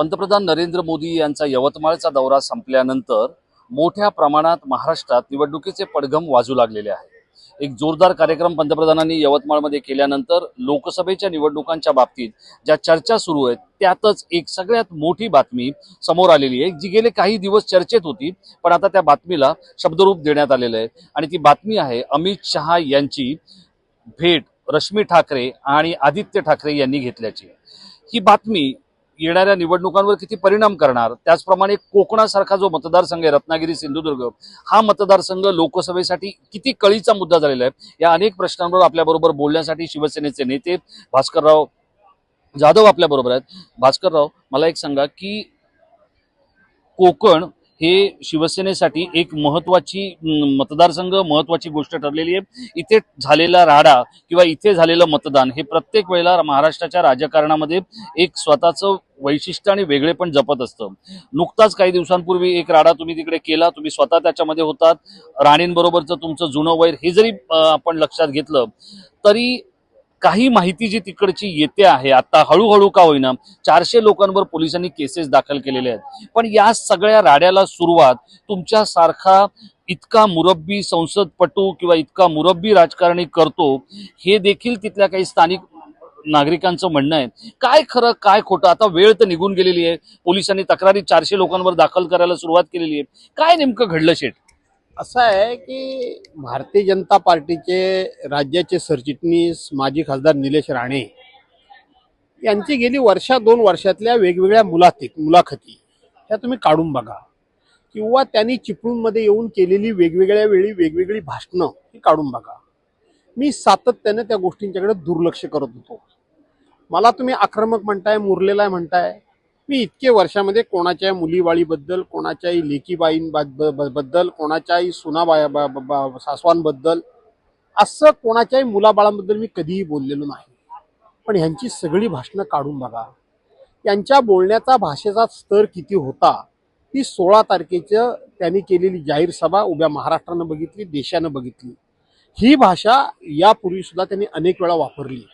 पंतप्रधान नरेंद्र मोदी यांचा यवतमाळचा दौरा संपल्यानंतर मोठ्या प्रमाणात महाराष्ट्रात निवडणुकीचे पडघम वाजू लागलेले आहे. एक जोरदार कार्यक्रम पंतप्रधानांनी यवतमाळमध्ये केल्यानंतर लोकसभेच्या निवडणुकांच्या बाबतीत ज्या चर्चा सुरू आहेत त्यातच एक सगळ्यात मोठी बातमी समोर आलेली आहे जी गेले काही दिवस चर्चेत होती पण आता त्या बातमीला शब्दरूप देण्यात आलेलं आहे. आणि ती बातमी आहे अमित शहा यांची भेट रश्मी ठाकरे आणि आदित्य ठाकरे यांनी घेतल्याची. ही बातमी येणाऱ्या निवडणुकांवर किती परिणाम करणार? त्याचप्रमाणे कोकणासारखा जो मतदारसंघ आहे रत्नागिरी सिंधुदुर्ग हा मतदारसंघ लोकसभेसाठी किती कळीचा मुद्दा झालेला आहे? या अनेक प्रश्नांवर आपल्याबरोबर बोलण्यासाठी शिवसेनेचे नेते भास्करराव जाधव आपल्याबरोबर आहेत. भास्करराव मला एक सांगा की कोकण हे शिवसेनेसाठी एक महत्वाची मतदारसंघ महत्वाची गोष्ट ठरलेली आहे. इथे झालेला राडा किंवा इथे झालेलं मतदान हे प्रत्येक वेळेला महाराष्ट्राच्या राजकारणामध्ये एक स्वतःचं वैशिष्ट्य आणि वेगळे पण जपत असतं. नुकताच काही दिवसांपूर्वी एक राडा तुम्ही तिकडे केला तुम्ही स्वतः त्याच्यामध्ये होतात. राणींबरोबरचं तुमचं जुनं वैर हे जरी आपण लक्षात घेतलं तरी काही माहिती जी तिकडची येते आहे आता हळूहळू का होईना चारशे लोकांवर पोलिसांनी केसेस दाखल केलेले आहेत. पण या सगळ्या राड्याला सुरुवात तुमच्यासारखा इतका मुरब्बी संसदपटू किंवा इतका मुरब्बी राजकारणी करतो हे देखील तिथल्या काही स्थानिक नागरिकांचं म्हणणं आहे. काय खरं काय खोटं? आता वेळ तर निघून गेलेली आहे. पोलिसांनी तक्रारी चारशे लोकांवर दाखल करायला सुरुवात केलेली आहे. काय नेमकं घडलं शेठ? असं आहे की भारतीय जनता पार्टीचे राज्याचे सरचिटणीस माजी खासदार निलेश राणे यांची गेली वर्षा दोन वर्षातल्या वेगवेगळ्या मुलाखती मुलाखती त्या तुम्ही काढून बघा. किंवा त्यांनी चिपळूणमध्ये येऊन केलेली वेगवेगळ्या वेळी वेगवेगळी भाषणं ही काढून बघा. मी सातत्याने त्या गोष्टींच्याकडे दुर्लक्ष करत होतो. मला तुम्ही आक्रमक म्हणताय मुरलेला आहे म्हणताय मी इतके वर्षामध्ये कोणाच्या मुलीबाळीबद्दल कोणाच्याही लेकीबाईंबद्दल कोणाच्याही सुनाबाया सासवांबद्दल असं कोणाच्याही मुलाबाळांबद्दल मी कधीही बोललेलो नाही. पण ह्यांची सगळी भाषणं काढून बघा. यांच्या बोलण्याचा भाषेचा स्तर किती होता ती सोळा तारखेचं त्यांनी केलेली जाहीर सभा उभ्या महाराष्ट्रानं बघितली देशानं बघितली. ही भाषा यापूर्वीसुद्धा त्यांनी अनेक वेळा वापरली.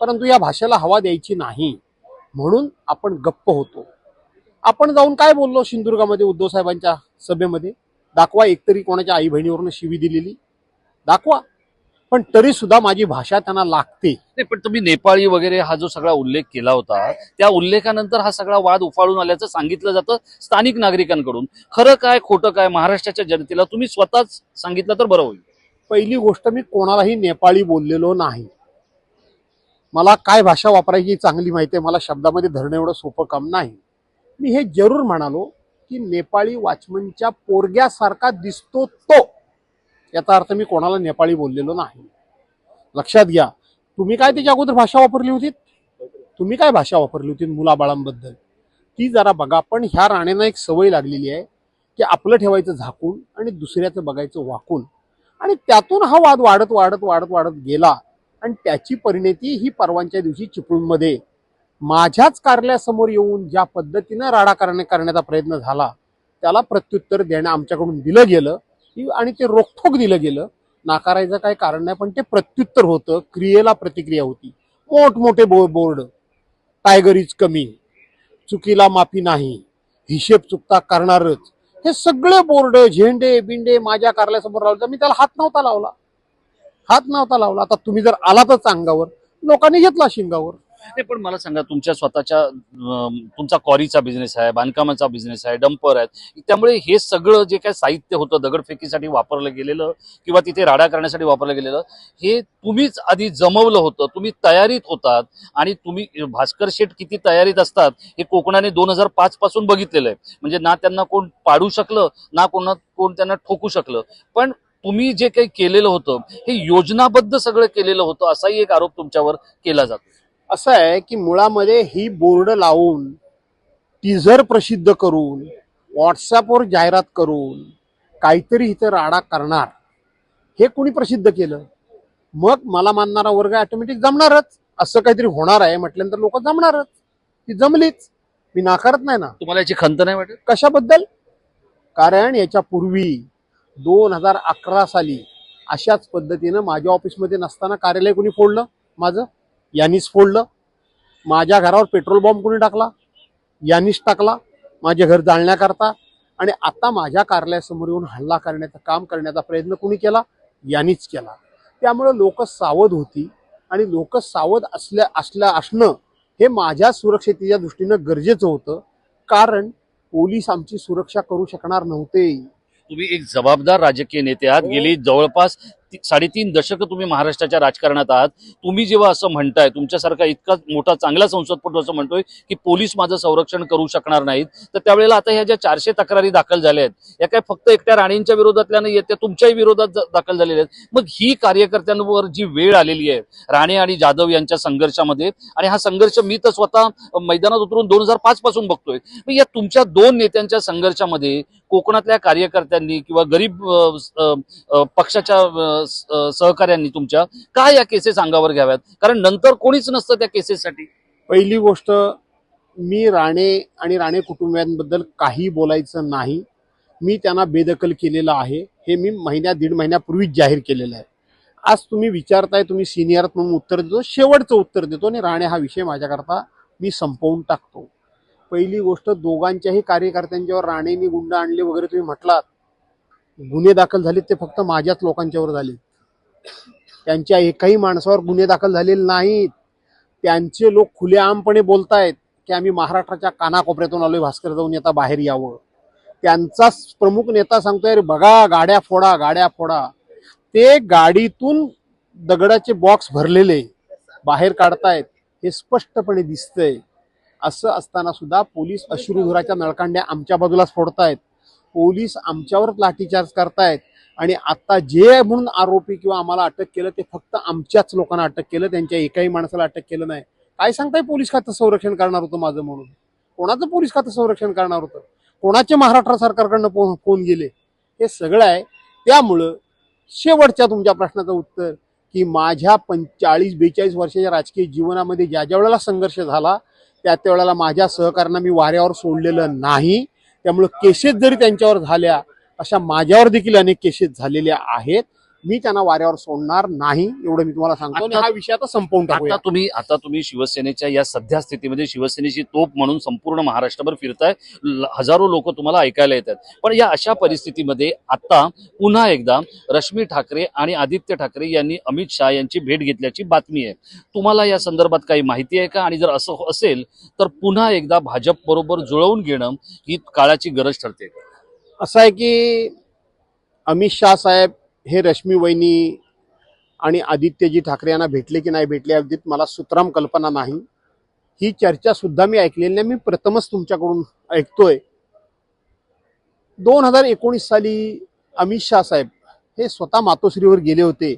परंतु या भाषेला हवा द्यायची नाही. म्हणून आपण गप्प होतो. आपण जाऊन काय बोललो सिंधुदुर्गामध्ये उद्धव साहेबांच्या सभेमध्ये? दाखवा एकतरी कोणाच्या आई बहिणीवरनं शिवी दिलेली. दाखवा. पण तरी सुद्धा माझी भाषा त्यांना लागते. नाही पण तुम्ही नेपाळी वगैरे हा जो सगळा उल्लेख केला होता त्या उल्लेखानंतर हा सगळा वाद उफाळून आल्याचं सांगितलं जातं स्थानिक नागरिकांकडून. खरं काय खोटं काय महाराष्ट्राच्या जनतेला तुम्ही स्वतःच सांगितलं तर बरं होईल. पहिली गोष्ट मी कोणालाही नेपाळी बोललेलो नाही. मला काय भाषा वापरायची चांगली माहिती आहे? मला शब्दामध्ये धरणं एवढं सोपं काम नाही. मी हे जरूर म्हणालो की नेपाळी वॉचमनच्या पोरग्यासारखा दिसतो तो. याचा अर्थ मी कोणाला नेपाळी बोललेलो नाही. लक्षात घ्या तुम्ही काय त्याच्या अगोदर भाषा वापरली होती? तुम्ही काय भाषा वापरली होती मुलाबाळांबद्दल? ती जरा बघा पण ह्या राणेंना एक सवय लागलेली आहे की आपलं ठेवायचं झाकून आणि दुसऱ्याचं बघायचं वाकून. आणि त्यातून हा वाद वाढत वाढत वाढत वाढत गेला. आणि त्याची परिणिती ही परवांच्या दिवशी चिपळूणमध्ये. माझ्याच कार्यालयासमोर येऊन ज्या पद्धतीनं राडा करण्या करण्याचा प्रयत्न झाला त्याला प्रत्युत्तर देणं आमच्याकडून दिलं गेलं. की- आणि ते रोखोक दिलं गेलं. नाकारायचं काही कारण नाही पण ते प्रत्युत्तर होतं. क्रियेला प्रतिक्रिया होती. मोठमोठे बो बोर्ड. टायगर इज कमी. चुकीला माफी नाही. हिशेब चुकता करणारच. हे सगळे बोर्ड झेंडे बिंडे माझ्या कार्यालयासमोर लावले. मी त्याला हात नव्हता लावला. हात नव्हता लावला. आता तुम्ही जर आलातच अंगावर लोकांनी घेतला शिंगावर. नाही पण मला सांगा तुमच्या स्वतःच्या तुमचा कॉरीचा बिझनेस आहे बांधकामाचा बिझनेस आहे डंपर आहेत. त्यामुळे हे सगळं जे काय साहित्य होतं दगडफेकीसाठी वापरलं गेलेलं किंवा तिथे राडा करण्यासाठी वापरलं गेलेलं हे तुम्हीच आधी जमवलं होतं तुम्ही तयारीत होतात आणि तुम्ही भास्कर शेठ किती तयारीत असतात हे कोकणाने दोन हजार पाच पासून बघितलेलं आहे. म्हणजे ना त्यांना कोण पाडू शकलं ना कोणा कोण त्यांना ठोकू शकलं. पण तुम्ही जे काही केलेलं होतं हे योजनाबद्ध सगळं केलेलं होतं असाही एक आरोप तुमच्यावर केला जातो. असं आहे की मुळामध्ये ही बोर्ड लावून टीझर प्रसिद्ध करून व्हॉट्सअपवर जाहिरात करून काहीतरी इथं राडा करणार हे कोणी प्रसिद्ध केलं? मग मला मानणारा वर्ग ऑटोमॅटिक जमणारच. असं काहीतरी होणार आहे म्हटल्यानंतर लोक जमणारच. ती जमलीच. मी नाकारत नाही ना. तुम्हाला याची खंत नाही वाटत? कशाबद्दल? कारण याच्या पूर्वी दोन हजार अकरा साली अशाच पद्धतीनं माझ्या ऑफिसमध्ये नसताना कार्यालय कोणी फोडलं? माझं? यांनीच फोडलं. माझ्या घरावर पेट्रोल बॉम्ब कोणी टाकला? यांनीच टाकला. माझे घर जाळण्याकरता. आणि आता माझ्या कार्यालयासमोर येऊन हल्ला करण्याचं काम करण्याचा प्रयत्न कोणी केला? यांनीच केला. त्यामुळं लोक सावध होती. आणि लोक सावध असल्या असल्या असणं हे माझ्या सुरक्षतेच्या दृष्टीनं गरजेचं होतं. कारण पोलीस आमची सुरक्षा करू शकणार नव्हते. तुम्ही एक जबाबदार राजकीय नेते आहात. गेली जवळपास साडेतीन दशकं तुम्ही महाराष्ट्राच्या राजकारणात आहात. तुम्ही जेव्हा असं म्हणताय तुमच्यासारखा इतका मोठा चांगला संसदपटू असं म्हणतोय की पोलीस माझं संरक्षण करू शकणार नाहीत. तर त्यावेळेला आता ह्या ज्या चारशे तक्रारी दाखल झाल्या आहेत या काय फक्त एकट्या राणींच्या विरोधातल्या नाही आहेत त्या तुमच्याही विरोधात दाखल झालेल्या आहेत. मग ही कार्यकर्त्यांवर जी वेळ आलेली आहे राणे आणि जाधव यांच्या संघर्षामध्ये आणि हा संघर्ष मी तर स्वतः मैदानात उतरून दोन हजार पाच पासून बघतोय. मग या तुमच्या दोन नेत्यांच्या संघर्षामध्ये कोकणातल्या कार्यकर्त्यांनी किंवा गरीब पक्षाच्या सहकाऱ्यांनी तुमच्या काय या केसेस अंगावर घ्याव्यात? कारण नंतर कोणीच नसतं त्या केसेससाठी पहिली गोष्ट मी राणे आणि राणे कुटुंबियांबद्दल काही बोलायचं नाही. मी त्यांना बेदखल केलेलं आहे. हे मी महिन्या दीड महिन्यापूर्वीच जाहीर केलेलं आहे. आज तुम्ही विचारताय तुम्ही सिनियर म्हणून उत्तर देतो. शेवटचं उत्तर देतो आणि राणे हा विषय माझ्याकरता मी संपवून टाकतो. पहिली गोष्ट दोघांच्याही कार्यकर्त्यांच्यावर राणेंनी गुंड आणले वगैरे तुम्ही म्हटलात. गुन्हे दाखल झालेत ते फक्त माझ्याच लोकांच्यावर झाले. त्यांच्या एकाही माणसावर गुन्हे दाखल झालेले नाहीत. त्यांचे लोक खुलेआमपणे बोलतायत की आम्ही महाराष्ट्राच्या कानाकोपऱ्यातून आलोय भास्कर जाऊन येता बाहेर यावं. त्यांचाच प्रमुख नेता सांगतोय "अरे बघा गाड्या फोडा गाड्या फोडा. ते गाडीतून दगडाचे बॉक्स भरलेले बाहेर काढतायत हे स्पष्टपणे दिसतंय. असं असताना सुद्धा पोलीस अश्रुधुराच्या नळकांड्या आमच्या बाजूलाच फोडतायत. पोलीस आमच्यावर लाठीचार्ज करतायत. आणि आता जे म्हणून आरोपी किंवा आम्हाला अटक केलं ते फक्त आमच्याच लोकांना अटक केलं त्यांच्या एकाही माणसाला अटक केलं नाही. काय सांगताय पोलीस खातं संरक्षण करणार होतं माझं म्हणून? कोणाचं पोलीस खातं संरक्षण करणार होतं? कोणाचे महाराष्ट्र सरकारकडनं फो- फोन गेले? हे सगळं आहे. त्यामुळं शेवटच्या तुमच्या प्रश्नाचं उत्तर की माझ्या पंचाळीस बेचाळीस वर्षाच्या राजकीय जीवनामध्ये ज्या ज्या वेळेला संघर्ष झाला त्या त्या वेळेला माझ्या सहकाऱ्यांना मी वाऱ्यावर सोडलेलं नाही. त्यामुळं केसेस जरी त्यांच्यावर झाल्या अशा माझ्यावर देखील अनेक केसेस झालेल्या आहेत. मी त्यांना वाऱ्यावर सोडणार नाही एवढं मी तुम्हाला सांगतो. आणि हा विषय आता संपवून टाकूया. आता तुम्ही आता तुम्ही शिवसेनेच्या या सध्या स्थितीमध्ये शिवसेनेची तोप म्हणून संपूर्ण महाराष्ट्रभर फिरताय. ल- हजारो लोक तुम्हाला ऐकायला येतात. पण या अशा परिस्थितीमध्ये आता पुन्हा एकदा रश्मी ठाकरे आणि आदित्य ठाकरे यांनी अमित शहा यांची भेट घेतल्याची बातमी आहे. तुम्हाला या संदर्भात काही माहिती आहे का? आणि जर असं असेल तर पुन्हा एकदा भाजप बरोबर जुळवून घेणं ही काळाची गरज ठरते. असं आहे की अमित शहा साहेब हे रश्मी वहिनी आणि आदित्यजी ठाकरे यांना भेटले की नाही भेटले अगदी मला सुतराम कल्पना नाही. ही चर्चा सुद्धा मी ऐकलेली नाही मी प्रथमच तुमच्याकडून ऐकतोय. दोन हजार एकोणीस साली अमित शाह साहेब हे स्वतः मातोश्रीवर गेले होते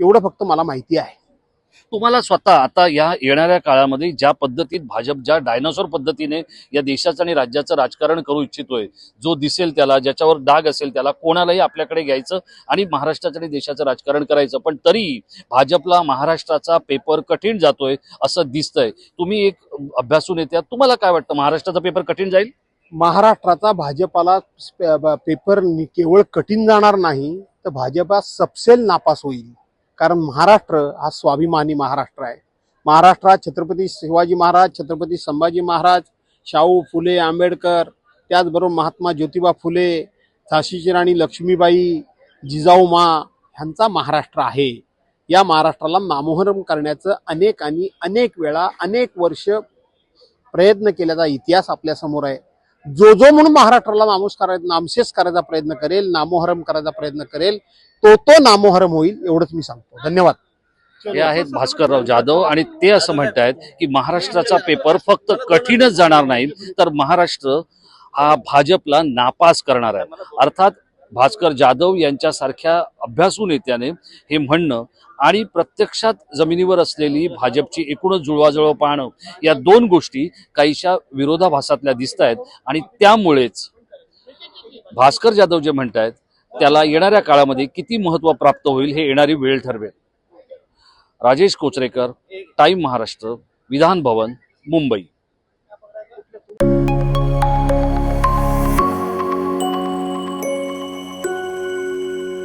एवढं फक्त मला माहिती आहे. तुम्हाला स्वतः आता या येणाऱ्या काळामध्ये ज्या पद्धतीत भाजप ज्या डायनासोर पद्धतीने या देशाचं आणि राज्याचं राजकारण करू इच्छितोय जो दिसेल त्याला ज्याच्यावर डाग असेल त्याला कोणालाही आपल्याकडे घ्यायचं आणि महाराष्ट्राचं आणि देशाचं राजकारण करायचं. पण तरी भाजपला महाराष्ट्राचा पेपर कठीण जातोय असं दिसतंय. तुम्ही एक अभ्यासून येत्या. तुम्हाला काय वाटतं? महाराष्ट्राचा पेपर कठीण जाईल? महाराष्ट्राचा भाजपाला पेपर केवळ कठीण जाणार नाही तर भाजपा सपसेल नापास होईल. कारण महाराष्ट्र हा स्वाभिमानी महाराष्ट्र आहे. महाराष्ट्रात छत्रपती शिवाजी महाराज छत्रपती संभाजी महाराज शाहू फुले आंबेडकर त्याचबरोबर महात्मा ज्योतिबा फुले झाशीची राणी लक्ष्मीबाई जिजाऊ मा ह्यांचा महाराष्ट्र आहे. या महाराष्ट्राला नामोहरम करण्याचं अनेक आणि अनेक वेळा अनेक वर्ष प्रयत्न केल्याचा इतिहास आपल्यासमोर आहे. जो जो म्हणून महाराष्ट्राला नामोस करायचा नामशेष करायचा प्रयत्न करेल नामोहरम करायचा प्रयत्न करेल तो तो नामोहरम होईल एवढंच मी सांगतो. धन्यवाद. हे आहेत भास्करराव जाधव आणि ते असं म्हणतायत की महाराष्ट्राचा पेपर फक्त कठीणच जाणार नाही तर महाराष्ट्र हा भाजपला नापास करणार आहे. अर्थात भास्कर जाधव यांच्यासारख्या अभ्यासू नेत्याने हे म्हणणं आणि प्रत्यक्षात जमिनीवर असलेली भाजपची एकूणच जुळवाजुळव पाहणं या दोन गोष्टी काहीशा विरोधाभासातल्या दिसत आहेत आणि त्यामुळेच भास्कर जाधव जे म्हणतायत त्याला येणाऱ्या काळामध्ये किती महत्त्व प्राप्त होईल हे येणारी वेळ ठरवेल. राजेश कोचरेकर टाइम महाराष्ट्र विधान भवन मुंबई.